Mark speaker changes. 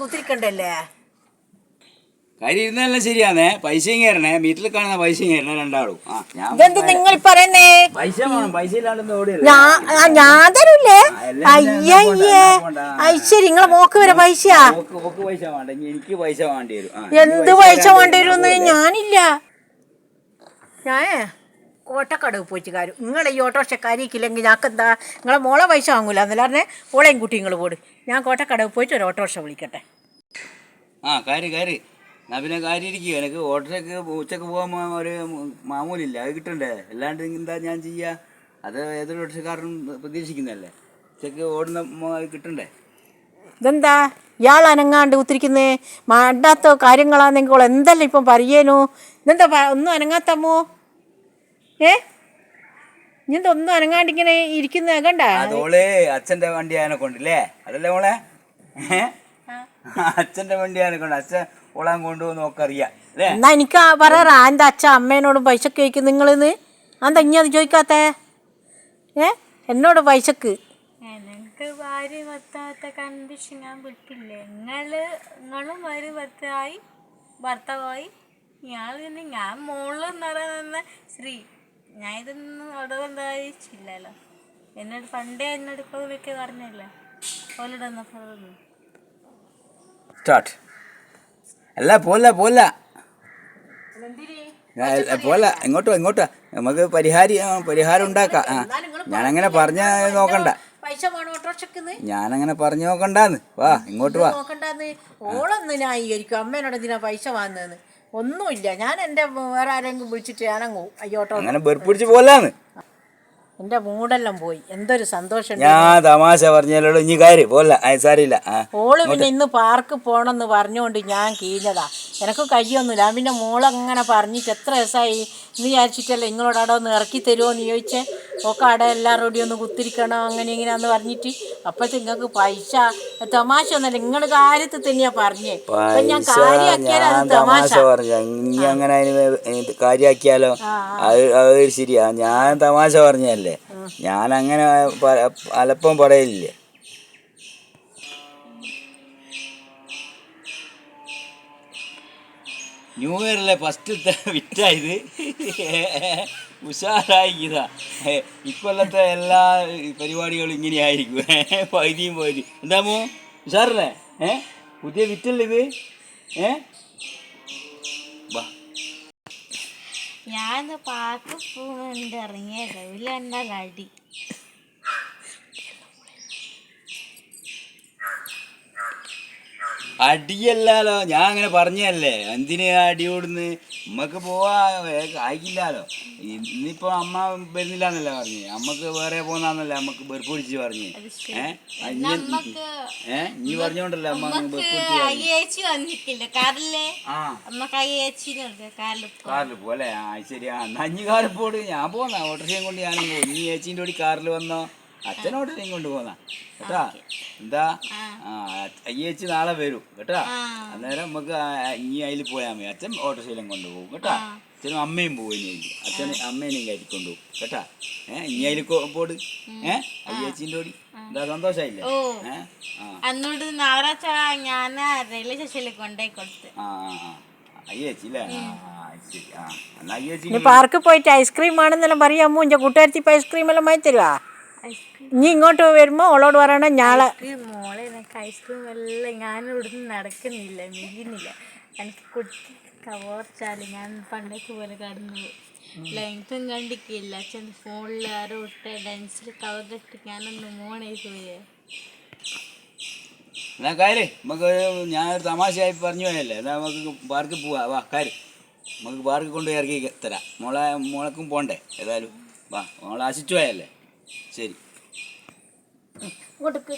Speaker 1: കുത്തിരിക്കണ്ടല്ലേ?
Speaker 2: കാര്യം ഇരുന്നെല്ലാം ശരിയാന്നേ. പൈസയും കയറണേ വീട്ടിൽ കാണുന്ന പൈസയും കയറണേ രണ്ടാളും.
Speaker 1: ഇതെന്ത് നിങ്ങൾ പറയുന്നേ?
Speaker 2: പൈസ വേണം. പൈസ ഇല്ലാണ്ട്
Speaker 1: ഞാൻ തരൂലേ
Speaker 2: അയ്യേ
Speaker 1: ഐശ്വര്യ. നിങ്ങളെ മോക്ക് വരെ
Speaker 2: പൈസ വേണ്ട. എനിക്ക് പൈസ വേണ്ടി വരും.
Speaker 1: എന്ത് പൈസ വേണ്ടി.
Speaker 2: വരും
Speaker 1: ഞാനില്ല. ഞാനേ കോട്ടക്കടവ് പോയിട്ട് നിങ്ങൾ നിങ്ങളെ ഈ ഓട്ടോറിക്ഷക്കാരിക്കില്ലെങ്കിൽ ഞങ്ങൾക്ക് എന്താ നിങ്ങളെ മോളെ പൈസ വാങ്ങൂല. എന്നല്ല പറഞ്ഞേ? ഓളെയും കുട്ടി നിങ്ങൾ പോട്. ഞാൻ കോട്ടക്കടവ് പോയിട്ട് ഒരു ഓട്ടോറിക്ഷ വിളിക്കട്ടെ.
Speaker 2: ആ കാര്യം കാര്യം ഞാൻ പിന്നെ കാര്യം ഇരിക്കുക എനിക്ക് ഓട്ടോയ്ക്ക് ഉച്ചയ്ക്ക് പോകാൻ ഒരു മാമൂലില്ല. അത് കിട്ടണ്ടേ? അല്ലാണ്ട് എന്താ ഞാൻ ചെയ്യുക അത് ഏതൊരു ഓട്ടോക്കാരനും പ്രതീക്ഷിക്കുന്നതല്ലേ? ഉച്ചയ്ക്ക് ഓടുന്ന മ- കിട്ടണ്ടേ?
Speaker 1: ഇതെന്താ? ഇയാൾ അനങ്ങാണ്ട് കുത്തിരിക്കുന്നേ? മാണ്ടാത്ത കാര്യങ്ങളാണെങ്കിൽ എന്തല്ല എന്തെല്ലാം ഇപ്പം പറയേനു? ഇതെന്താ ഒന്നും അനങ്ങാത്തമ്മോ? ഏ? ഞാൻ തൊന്നും അനങ്ങാണ്ടിങ്ങനെ ഇരിക്കുന്ന കണ്ട?
Speaker 2: അതോൾ അച്ഛന്റെ വണ്ടി ആനെ കൊണ്ടില്ലേ? അതല്ലേ മോളെ? അച്ഛന്റെ വണ്ടി ആനെ കൊണ്ട് അച്ഛൻ ഓളാൻ കൊണ്ടുപോകുന്ന അല്ലേ?
Speaker 1: എന്നാ എനിക്ക് പറയാറാ എന്റെ അച്ഛൻ അമ്മേനോട് പൈസ ചോദിക്കും നിങ്ങളിന്ന് അന്താ ഇനി അത് ചോദിക്കാത്തേ? ഏ? എന്നോട് പൈസക്ക്.
Speaker 3: ഭാര്യ ഭർത്താവത്തെ ഞാൻ വിട്ടില്ല? നിങ്ങൾ നിങ്ങളും ഭാര്യ ഭർത്താവായി ഭർത്താവായി. ഞാൻ പിന്നെ ഞാൻ മോളിൽ നിറയുന്ന ശ്രീ ഞാൻ ഇതൊന്നും അവിടെ എന്തായിച്ചില്ലല്ലോ എന്നോട് പണ്ടേ എന്നോട് ഇപ്പോൾ വിളിക്കുക പറഞ്ഞല്ലേ? ഓലോട്
Speaker 2: സ്റ്റാർട്ട്. അല്ല പോല പോല പോല ഇങ്ങോട്ടോ ഇങ്ങോട്ടോ നമുക്ക് പരിഹാരി പരിഹാരം ഉണ്ടാക്കാം. ആ ഞാനങ്ങനെ പറഞ്ഞ നോക്കണ്ട.
Speaker 1: പൈസ വേണം
Speaker 2: ഞാനങ്ങനെ പറഞ്ഞു നോക്കണ്ടാന്ന്. വാ ഇങ്ങോട്ട് വാ.
Speaker 1: നോക്കണ്ടാന്ന്. ഓളൊന്ന് ന്യായീകരിക്കും അമ്മേനോട് എന്തിനാ പൈസ വാങ്ങുന്നതെന്ന്? ഒന്നുമില്ല. ഞാൻ എന്റെ വേറെ ആരെങ്കിലും വിളിച്ചിട്ട് ഞാനങ്ങ് അയ്യോട്ടോ
Speaker 2: അങ്ങനെ വെറുപ്പിടിച്ച് പോലാന്ന്.
Speaker 1: എന്റെ മൂടെല്ലാം പോയി. എന്തൊരു സന്തോഷം.
Speaker 2: ഞാൻ തമാശ പറഞ്ഞല്ലോ ഇനി കാര്യം. പോല സാരില്ല
Speaker 1: ഓൾ പിന്നെ ഇന്ന് പാർക്ക് പോണെന്ന് പറഞ്ഞുകൊണ്ട് ഞാൻ കീഞ്ഞതാ. എനക്ക് കഴിയൊന്നുമില്ല ഞാൻ പിന്നെ മോളങ്ങനെ പറഞ്ഞിട്ട് എത്ര ദിവസമായി ഇന്ന് വിചാരിച്ചിട്ടല്ലേ നിങ്ങളോട് അവിടെ ഒന്ന് ഇറക്കി തരുമോ എന്ന് ചോദിച്ചേ. ഒക്കെ അവിടെ കൂടി ഒന്ന് കുത്തിരിക്കണം അങ്ങനെ ഇങ്ങനെയാന്ന് പറഞ്ഞിട്ട് അപ്പോഴത്തെ നിങ്ങൾക്ക് പൈസ തമാശ ഒന്നല്ല നിങ്ങൾ കാര്യത്തിൽ തന്നെയാ പറഞ്ഞേ. അപ്പൊ ഞാൻ അത് തമാശ
Speaker 2: തമാശ. പറഞ്ഞ ഇനി അങ്ങനെ അതിന് ഇത് കാര്യാക്കിയാലോ? അത് അത് ശരിയാ. ഞാൻ തമാശ പറഞ്ഞല്ലേ ഞാൻ അങ്ങനെ അലപ്പം പറയില്ലേ ന്യൂ ഇയറിലെ ഫസ്റ്റത്തെ വിറ്റായത് ഉഷാറായി ഇതാ ഇക്കൊല്ലത്തെ എല്ലാ പരിപാടികളും ഇങ്ങനെയായിരിക്കും. പകുതിയും പകുതി. എന്താമോ ഉഷാറല്ലേ? ഏ പുതിയ വിറ്റല്ലേ ഇത്? ഏ?
Speaker 3: ഞാൻ പാക്ക് പോകുന്നുണ്ട് ഇറങ്ങിയത്. എന്നാൽ അടി
Speaker 2: അടിയല്ലാലോ ഞാൻ അങ്ങനെ പറഞ്ഞല്ലേ എന്തിന് അടി നമ്മക്ക് പോവാ ആയിക്കില്ലാലോ ഇന്നിപ്പോ അമ്മ വരുന്നില്ല എന്നല്ല പറഞ്ഞു? അമ്മയ്ക്ക് വേറെ പോന്നാന്നല്ലേ അമ്മയ്ക്ക് ബെർപ്പ് പിടിച്ച് പറഞ്ഞു
Speaker 3: ഏഹ്
Speaker 2: ഏ? നീ പറഞ്ഞോണ്ടല്ലേ അമ്മ
Speaker 3: അമ്മയ്ക്ക് കാറിൽ
Speaker 2: പോലെ ആ. ശരി. ആ ഇനി കാറിൽ പോട്. ഞാൻ പോന്നാ. ഓട്ടോറിക്ഷയും കൊണ്ട് ഞാനും നീ ചേച്ചീന്റെ കൂടി കാറിൽ വന്നോ? അച്ഛൻ നീ കൊണ്ട് പോന്നാ. കേട്ടാ? എന്താ? അയ്യേച്ചി നാളെ വരും കേട്ടാ? അന്നേരം നമുക്ക് ഇനി അതിൽ പോയാൽ മതി. അച്ഛൻ ഓട്ടോറിക്ഷയിലും കൊണ്ടുപോകും കേട്ടാ? അച്ഛനും അമ്മയും പോകും ഇനി അച്ഛൻ അമ്മേനെയും കയറ്റി കൊണ്ടുപോകും കേട്ടാ? ഏഹ് ഇനി അതിൽ പോട്. ഏ അയ്യേച്ചിന്റെ ഓടി എന്താ സന്തോഷമായില്ലേ
Speaker 3: ഓ. അന്നോട് ഞാൻ റെയിൽവേ സ്റ്റേഷനിൽ കൊണ്ടുപോയി കൊടുത്ത്.
Speaker 2: ആ ആ, ആ. അയ്യേച്ചി അല്ലേ ആ ആ, ശരി. ആ. എന്നാ അയ്യേച്ചി
Speaker 1: ഇനി പാർക്ക് പോയിട്ട് ഐസ്ക്രീം ആണെന്നെല്ലാം പറയാമോ എന്റെ കൂട്ടുകാരത്തി ഇപ്പം ഐസ്ക്രീം എല്ലാം വാങ്ങി തരുവാ
Speaker 3: ഐസ്ക്രീം.
Speaker 1: ഇനി ഇങ്ങോട്ട് വരുമ്പോൾ ഓളോട് പറയണം ഞാളെ.
Speaker 3: മോളെ എനിക്ക് ഐസ്ക്രീം എല്ലാം ഞാൻ ഇവിടുന്ന് നടക്കുന്നില്ല മികുന്നില്ല എനിക്ക് കുട്ടി കവർച്ചാൽ ഞാൻ പണ്ടേക്ക് പോലെ കടന്നു ലെങ്ത്തും കണ്ടിക്കില്ല അച്ഛൻ ഫോണിൽ ആരോ ഇട്ട ഡാൻസിൽ കവറിട്ട് ഞാനൊന്ന് മോണേക്ക് പോയേ
Speaker 2: എന്നാ കാര്യം നമുക്ക് ഞാനൊരു തമാശയായി പറഞ്ഞു പോയല്ലേ എന്നാ നമുക്ക് പാർക്കിൽ പോവാ. വാ കാര്യം നമുക്ക് പാർക്കിൽ കൊണ്ടുപോയി ഇറക്കി തരാം. മോളെ മോളക്കും പോണ്ടേ ഏതായാലും. വാ മോളെ ആശിച്ചു പോയല്ലേ ശരി.
Speaker 1: ഇങ്ങോട്ടേക്ക്.